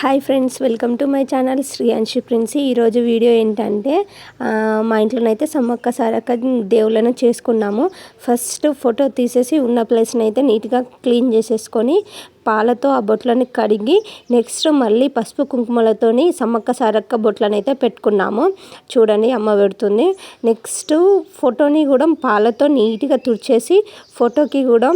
Hi friends welcome to my channel Sri Amshi Princy ఈరోజు video ఏంటంటే మా ఇంట్లోనైతే సమ్మక్క సారక్క దేవుళ్ళను చేసుకున్నాము. ఫస్ట్ ఫోటో తీసేసి ఉన్న ప్లేస్ని అయితే నీట్గా క్లీన్ చేసేసుకొని పాలతో ఆ బొట్లని కడిగి నెక్స్ట్ మళ్ళీ పసుపు కుంకుమలతోని సమ్మక్క సారక్క బొట్లను అయితే పెట్టుకున్నాము. చూడండి అమ్మ పెడుతుంది. నెక్స్ట్ ఫోటోని కూడా పాలతో నీట్గా తుడిచేసి ఫోటోకి కూడా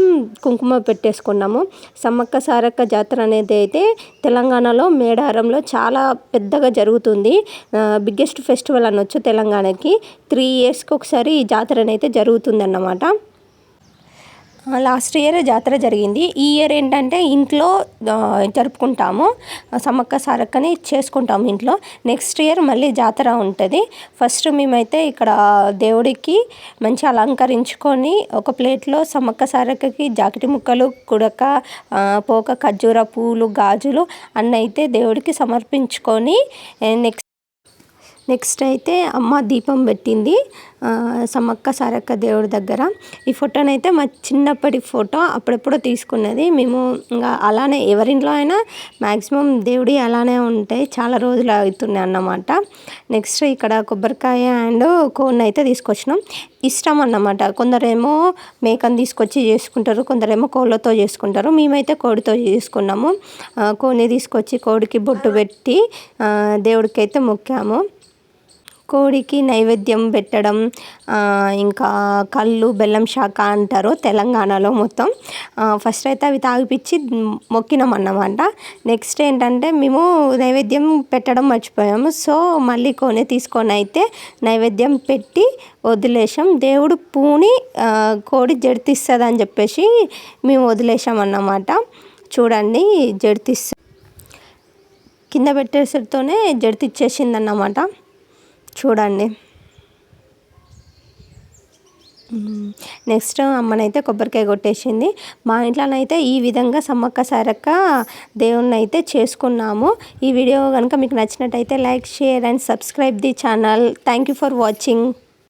కుంకుమ పెట్టేసుకున్నాము. సమ్మక్క సారక్క జాతర అనేది అయితే తెలంగాణలో మేడారంలో చాలా పెద్దగా జరుగుతుంది. బిగ్గెస్ట్ ఫెస్టివల్ అనొచ్చు తెలంగాణకి. త్రీ ఇయర్స్కి ఒకసారి ఈ జాతర అయితే జరుగుతుందన్నమాట. లాస్ట్ ఇయర్ జాతర జరిగింది. ఈ ఇయర్ ఏంటంటే ఇంట్లో జరుపుకుంటాము. సమ్మక్క సారక్కని చేసుకుంటాము ఇంట్లో. నెక్స్ట్ ఇయర్ మళ్ళీ జాతర ఉంటుంది. ఫస్ట్ మేమైతే ఇక్కడ దేవుడికి మంచి అలంకరించుకొని ఒక ప్లేట్లో సమ్మక్క సారక్కకి జాకెట్ ముక్కలు కుడక పోక ఖర్జూర పూలు గాజులు అన్నీ అయితే దేవుడికి సమర్పించుకొని నెక్స్ట్ నెక్స్ట్ అయితే అమ్మ దీపం పెట్టింది సమ్మక్క సారక్క దేవుడి దగ్గర. ఈ ఫోటోనైతే మా చిన్నప్పటి ఫోటో అప్పుడెప్పుడో తీసుకున్నది. మేము ఇంకా అలానే ఎవరింట్లో అయినా మ్యాక్సిమం దేవుడి అలానే ఉంటాయి చాలా రోజులు అవుతున్నాయి అన్నమాట. నెక్స్ట్ ఇక్కడ కొబ్బరికాయ అండ్ కోన్ అయితే తీసుకొచ్చినాం. ఇష్టం అన్నమాట. కొందరేమో మేకను తీసుకొచ్చి చేసుకుంటారు కొందరేమో కోళ్ళతో చేసుకుంటారు. మేమైతే కోడితో చేసుకున్నాము. కోని తీసుకొచ్చి కోడికి బొట్టు పెట్టి దేవుడికి అయితే మొక్కాము. కోడికి నైవేద్యం పెట్టడం ఇంకా కళ్ళు బెల్లం శాఖ అంటారు తెలంగాణలో మొత్తం. ఫస్ట్ అయితే అవి తాగిపిచ్చి మొక్కినాం అన్నమాట నెక్స్ట్ ఏంటంటే మేము నైవేద్యం పెట్టడం మర్చిపోయాము. సో మళ్ళీ కొని తీసుకొని అయితే నైవేద్యం పెట్టి వదిలేసాం దేవుడు పూని కోడి జడితిస్తుంది అని చెప్పేసి మేము వదిలేసాం అన్నమాట చూడండి జడితిస్త కింద పెట్టేసరితోనే జడితిచ్చేసింది అన్నమాట చూడండి. నెక్స్ట్ అమ్మనైతే కొబ్బరికాయ కొట్టేసింది. మా ఇంట్లోనైతే ఈ విధంగా సమ్మక్క సారక్క దేవుణ్ణి అయితే చేసుకున్నాము. ఈ వీడియో కనుక మీకు నచ్చినట్టయితే like share and subscribe the channel. Thank you for watching